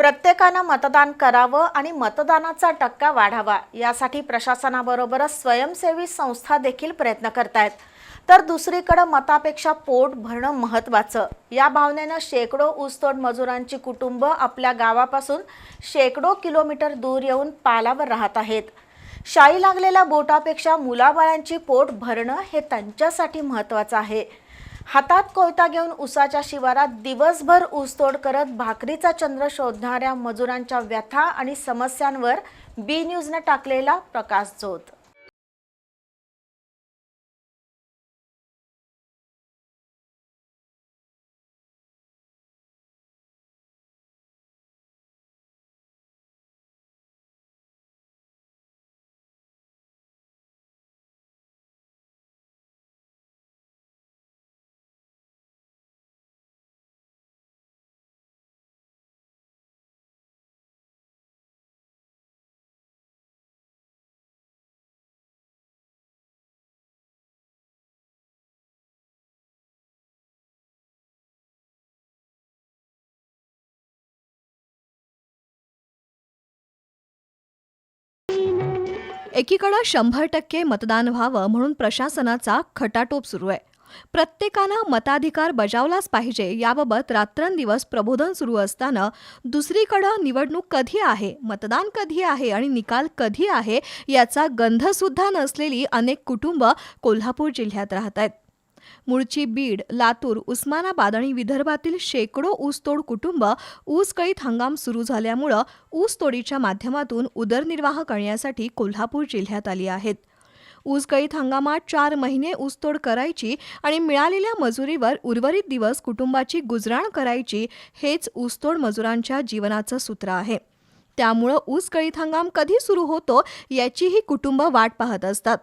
प्रत्येकानं मतदान करावं आणि मतदानाचा टक्का वाढावा यासाठी प्रशासनाबरोबरच स्वयंसेवी संस्था देखील प्रयत्न करतायत. तर दुसरीकडं मतापेक्षा पोट भरणं महत्त्वाचं. या भावनेनं शेकडो ऊसतोड मजुरांची कुटुंब आपल्या गावापासून शेकडो किलोमीटर दूर येऊन पालावर राहत आहेत. शाई लागलेल्या बोटापेक्षा मुलाबाळांची पोट भरणं हे त्यांच्यासाठी महत्त्वाचं आहे. हातात कोयता घेऊन उसाच्या शिवारात दिवसभर ऊसतोड करत भाकरीचा चंद्र शोधणाऱ्या मजुरांच्या व्यथा आणि समस्यांवर बी न्यूजनं टाकलेला प्रकाश जोत. एकीकडं शंभर टक्के मतदान व्हावं म्हणून प्रशासनाचा खटाटोप सुरू आहे. प्रत्येकानं मताधिकार बजावलाच पाहिजे याबाबत रात्रंदिवस प्रबोधन सुरू असताना दुसरीकडं निवडणूक कधी आहे मतदान कधी आहे आणि निकाल कधी आहे याचा गंधसुद्धा नसलेली अनेक कुटुंब कोल्हापूर जिल्ह्यात राहत आहेत. मूळची बीड लातूर उस्मानाबाद आणि विदर्भातील शेकडो ऊसतोड कुटुंब ऊसकळीत हंगाम सुरू झाल्यामुळं ऊसतोडीच्या माध्यमातून उदरनिर्वाह करण्यासाठी कोल्हापूर जिल्ह्यात आली आहेत. ऊसगळीत हंगामात चार महिने ऊसतोड करायची आणि मिळालेल्या मजुरीवर उर्वरित दिवस कुटुंबाची गुजराण करायची हेच ऊसतोड मजुरांच्या जीवनाचं सूत्र आहे. त्यामुळं ऊसगळीत हंगाम कधी सुरू होतो याचीही कुटुंब वाट पाहत असतात.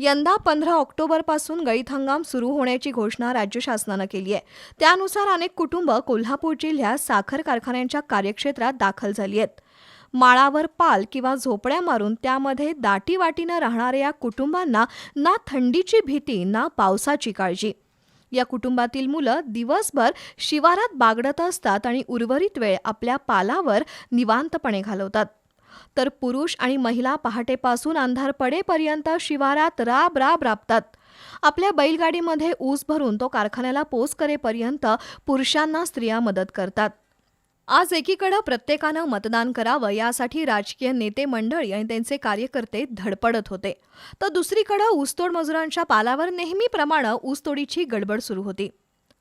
यंदा पंधरा ऑक्टोबरपासून गळीत हंगाम सुरू होण्याची घोषणा राज्य शासनानं केली आहे. त्यानुसार अनेक कुटुंब कोल्हापूर जिल्ह्यात साखर कारखान्यांच्या कार्यक्षेत्रात दाखल झाली आहेत. माळावर पाल किंवा झोपड्या मारून त्यामध्ये दाटीवाटीनं राहणाऱ्या या कुटुंबांना ना थंडीची भीती ना पावसाची काळजी. या कुटुंबातील मुलं दिवसभर शिवारात बागडत असतात आणि उर्वरित वेळ आपल्या पालावर निवांतपणे घालवतात. तर पुरुष आणि महिला पहाटेपासून अंधार पडेपर्यंत शिवारात राब राब राबतात. आपल्या बैलगाडीमध्ये ऊस भरून तो कारखान्याला पोच करेपर्यंत पुरुषांना स्त्रिया मदत करतात. आज एकीकडं प्रत्येकानं मतदान करावं यासाठी राजकीय नेते मंडळी आणि त्यांचे कार्यकर्ते धडपडत होते. तर दुसरीकडं ऊसतोड मजुरांच्या पालावर नेहमीप्रमाणे ऊसतोडीची गडबड सुरू होती.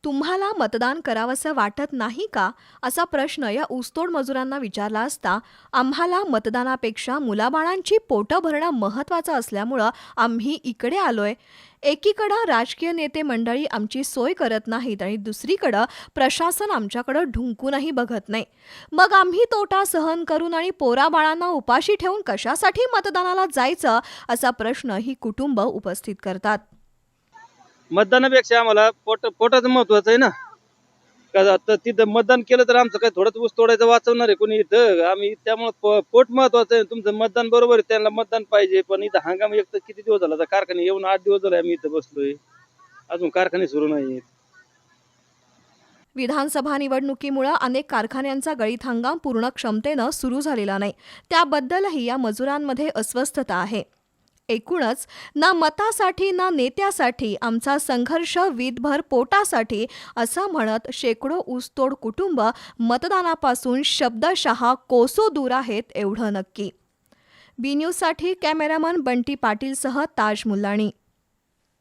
तुम्हाला मतदान करावंसं वाटत नाही का? असा प्रश्न या ऊसतोड मजुरांना विचारला असता आम्हाला मतदानापेक्षा मुलाबाळांची पोटं भरणं महत्त्वाचं असल्यामुळं आम्ही इकडे आलोय. एकीकडं राजकीय नेते मंडळी आमची सोय करत नाहीत आणि दुसरीकडं प्रशासन आमच्याकडं ढुंकूनही बघत नाही. मग आम्ही तोटा सहन करून आणि पोराबाळांना उपाशी ठेवून कशासाठी मतदानाला जायचं? असा प्रश्न ही कुटुंब उपस्थित करतात. मतदानापेक्षा आम्हाला पोट पोटाचं महत्वाचं आहे ना. का आता तिथं मतदान केलं तर आमचं काय थोडंच ऊस तोडायचं वाचवणार आहे कोणी इथं. आम्ही त्यामुळे प- पोट महत्वाचं आहे. तुमचं मतदान बरोबर आहे त्यांना मतदान पाहिजे. पण इथं हंगाम एक तर किती दिवस झाला? आता कारखाने येऊन आठ दिवस झाले आम्ही इथं बसलोय. अजून कारखाने सुरू नाही विधानसभा निवडणुकीमुळे अनेक कारखान्यांचा गळीत हंगाम पूर्ण क्षमतेनं सुरू झालेला नाही. त्याबद्दलही या मजुरांमध्ये अस्वस्थता आहे. एकूणच ना मतासाठी ना नेत्यासाठी आमचा संघर्ष वीतभर पोटासाठी असं म्हणत शेकडो ऊसतोड कुटुंब मतदानापासून शब्दशहा कोसो दूर आहेत एवढं नक्की. बी न्यूजसाठी कॅमेरामन बंटी पाटीलसह ताज मुल्लाणी.